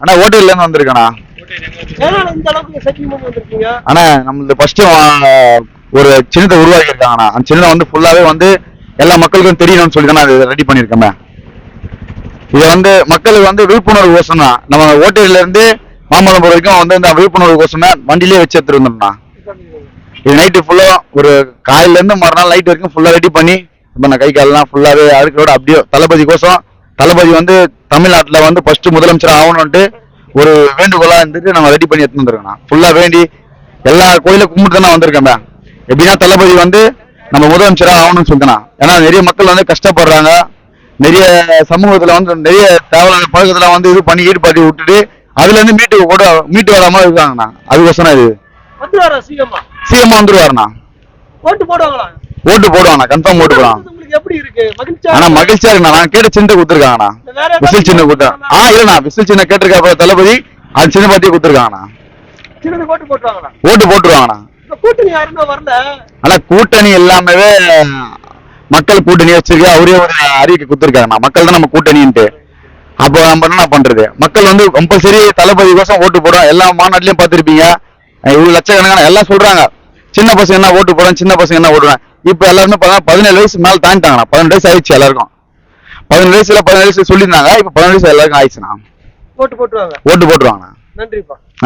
அண்ணா ஓட்டல்ல இருந்து வந்திருக்கேண்ணா அண்ணா நம்மளுக்கு ஃபர்ஸ்ட் ஒரு சின்னத்தை உருவாக்கி இருக்காங்கண்ணா அந்த சின்னதை வந்து ஃபுல்லாவே வந்து எல்லா மக்களுக்கும் தெரியணும்னு சொல்லி தான் இதை ரெடி பண்ணியிருக்கேன் இது வந்து மக்களுக்கு வந்து விழிப்புணர்வு கோசம் தான் நம்ம ஓட்டலில இருந்து மாமல்லபுரம் வரைக்கும் வந்து இந்த விழிப்புணர்வு கோசம் வண்டியிலே வச்சு எடுத்துட்டு வந்தோம்ண்ணா இது நைட்டு ஃபுல்லாக ஒரு காலையிலேருந்து மறுநாள் நைட் வரைக்கும் ஃபுல்லாக ரெடி பண்ணி இப்போ நான் கை காலெலாம் ஃபுல்லாவே அழுக்கோட அப்படியே தளபதி கோசம் தளபதி வந்து தமிழ்நாட்டில் வந்து ஃபஸ்ட்டு முதலமைச்சர் ஆகணும்ட்டு ஒரு வேண்டுகோளாக இருந்துட்டு நம்ம ரெடி பண்ணி எடுத்துன்னு வந்திருக்கோம் ஃபுல்லாக வேண்டி எல்லா கோயிலும் கும்பிட்டு தானே வந்திருக்கேன் எப்படின்னா தளபதி வந்து நம்ம முதலமைச்சராக ஆகணும்னு சொல்லிட்டேன் ஏன்னா நிறைய மக்கள் வந்து கஷ்டப்படுறாங்க. நிறைய சமூகத்தில் வந்து நிறைய தேவையான பழக்கத்தில் வந்து இது பண்ணி ஈடுபாட்டி விட்டுட்டு அதுலேருந்து மீட்டு கூட மீட்டு வராமல் இருக்காங்கண்ணா. அதுக்கோசரம் இது. வந்து வர சீக்கிரமா. சிஎம் வந்துருவாருண்ணா. ஓட்டு போடுவாங்களா? ஓட்டு போடுவாண்ணா கன்ஃபார்ம் ஓட்டு போடுவான் உங்களுக்கு எப்படி இருக்கு? மகிழ்ச்சியா ஆனா மகிழ்ச்சியா இருக்குண்ணா. நான் கேட்ட சின்ன கொடுத்துருக்காங்கண்ணா. விசில் சின்ன கொடுத்தேன் ஆ இல்லண்ணா. விசில் சின்ன கேட்டிருக்கா தளபதி. அது சின்ன பாத்தியே கொடுத்துருக்காங்கண்ணா. ஓட்டு ஓட்டு போட்டுருவாங்கண்ணா. இந்த கூட்டணி யாருமே வரல? ஆனா கூட்டணி எல்லாமே மக்கள் கூட்டணி வச்சிருக்க. அவரே ஒரு அறிக்கை கொடுத்துருக்காங்கண்ணா மக்கள் தான் நம்ம கூட்டணின்ட்டு. அப்போ நம்ம என்ன பண்றது? மக்கள் வந்து கம்பல்சரி தளபதி கோசம் ஓட்டு போடுறோம். எல்லா மாநாட்டிலையும் பார்த்திருப்பீங்க. இவ்வளவு லட்சக்கணக்கான எல்லாம் சொல்றாங்க. சின்ன பசங்க என்ன ஓட்டு போடுறோம் சின்ன பசங்க என்ன ஓடுறாங்க இப்போ எல்லாருமே பார்த்தா பதினேழு வயசு மேல தாண்டிட்டாங்கண்ணா. பதினெட்டு வயசு ஆயிடுச்சு எல்லாருக்கும். பதினேழு வயசுல பதினேழு வயசு சொல்லியிருந்தாங்க இப்போ பதினேழு வயசு எல்லாருக்கும் ஆயிடுச்சுண்ணா. ஓட்டு போட்டுருவாங்க. ஓட்டு போட்டுருவாங்கண்ணா. நன்றிப்பா.